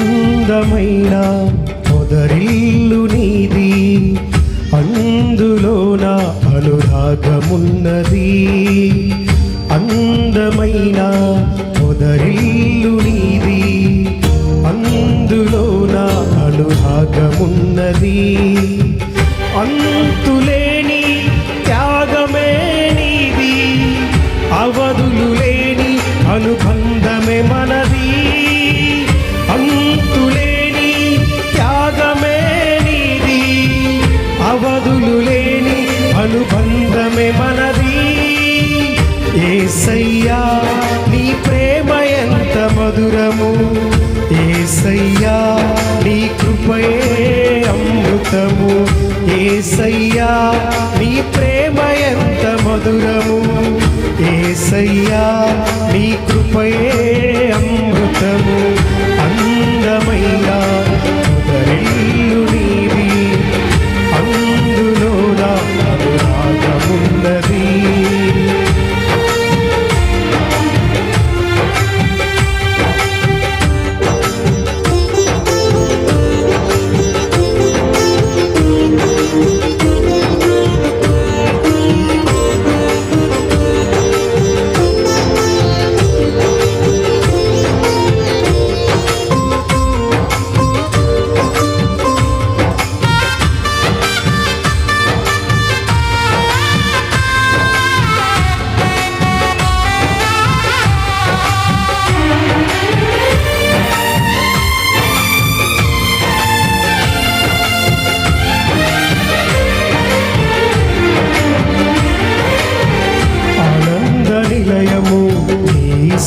అందమైన మొదరిల్లు నీది. అందులో నా అనురాగమున్నది. అందమైన అమృతము ఏసయ్యా నీ ప్రేమ ఎంత మధురము. ఏసయ్యా నీ కృపయే అమృతము.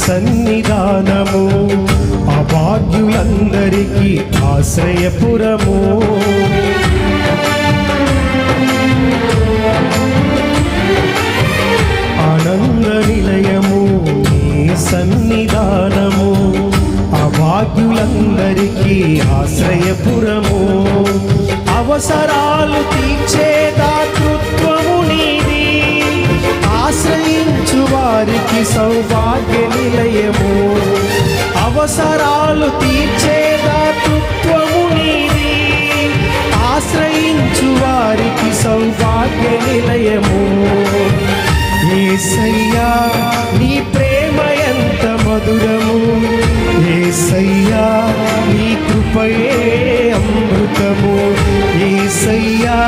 సన్నిధానము అభాగ్యులందరికీ ఆశ్రయపురము. ఆనంద నిలయము సన్నిధానము అభాగ్యులందరికీ ఆశ్రయపురము. అవసరాలు తీర్చే దాతృత్వము నీది ఆశ్రయించు వారికి సౌభాగ్య నిలయము. అవసరాలు తీర్చేదా తృత్వము నీది ఆశ్రయించు వారికి సౌభాగ్య నిలయము. ఏసయ్యా నీ ప్రేమ ఎంత మధురము. ఏసయ్యా నీ కృపయే అమృతము. ఏసయ్యా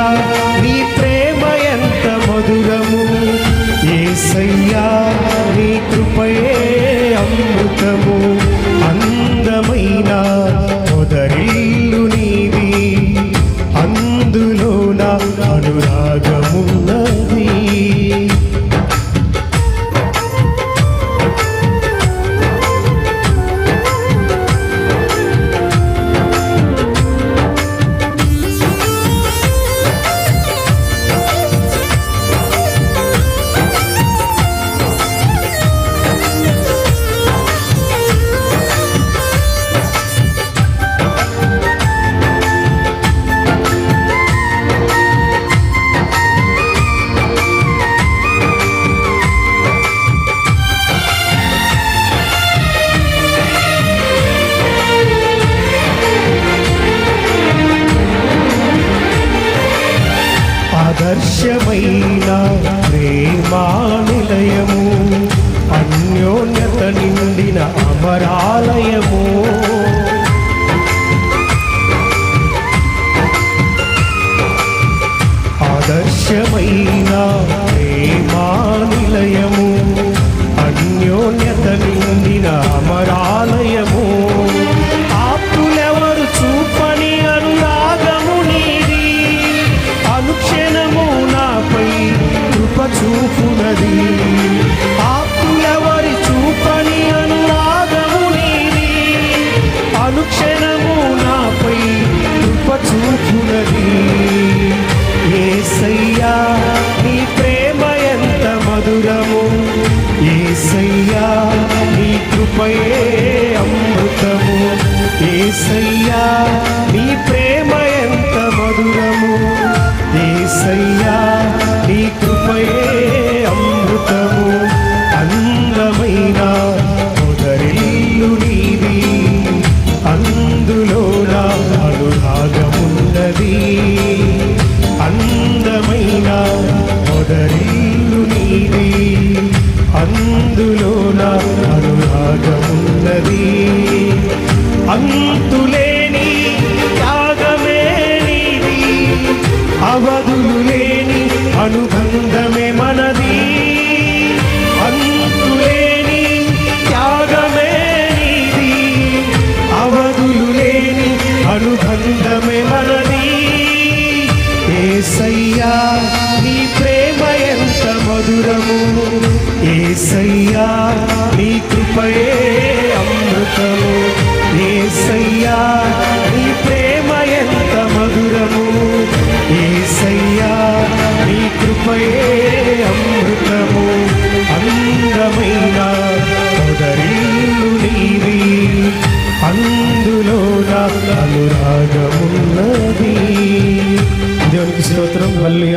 ఆదర్శమైన ప్రేమా నిలయము అన్యోన్యత నిండిన అమరాలయము. ఆదర్శమైన ప్రేమా నిలయము ఏసయ్యా అనుబంధమే మనది. అంతులేని త్యాగమే నీది. అవధులు లేని అనుబంధమే మనది. ఏసయ్యా నీ ప్రేమ ఎంత మధురము. ఏసయ్యా నీ కృపయే భాగమున్నది. దేవునికి స్తోత్రం. మళ్ళీ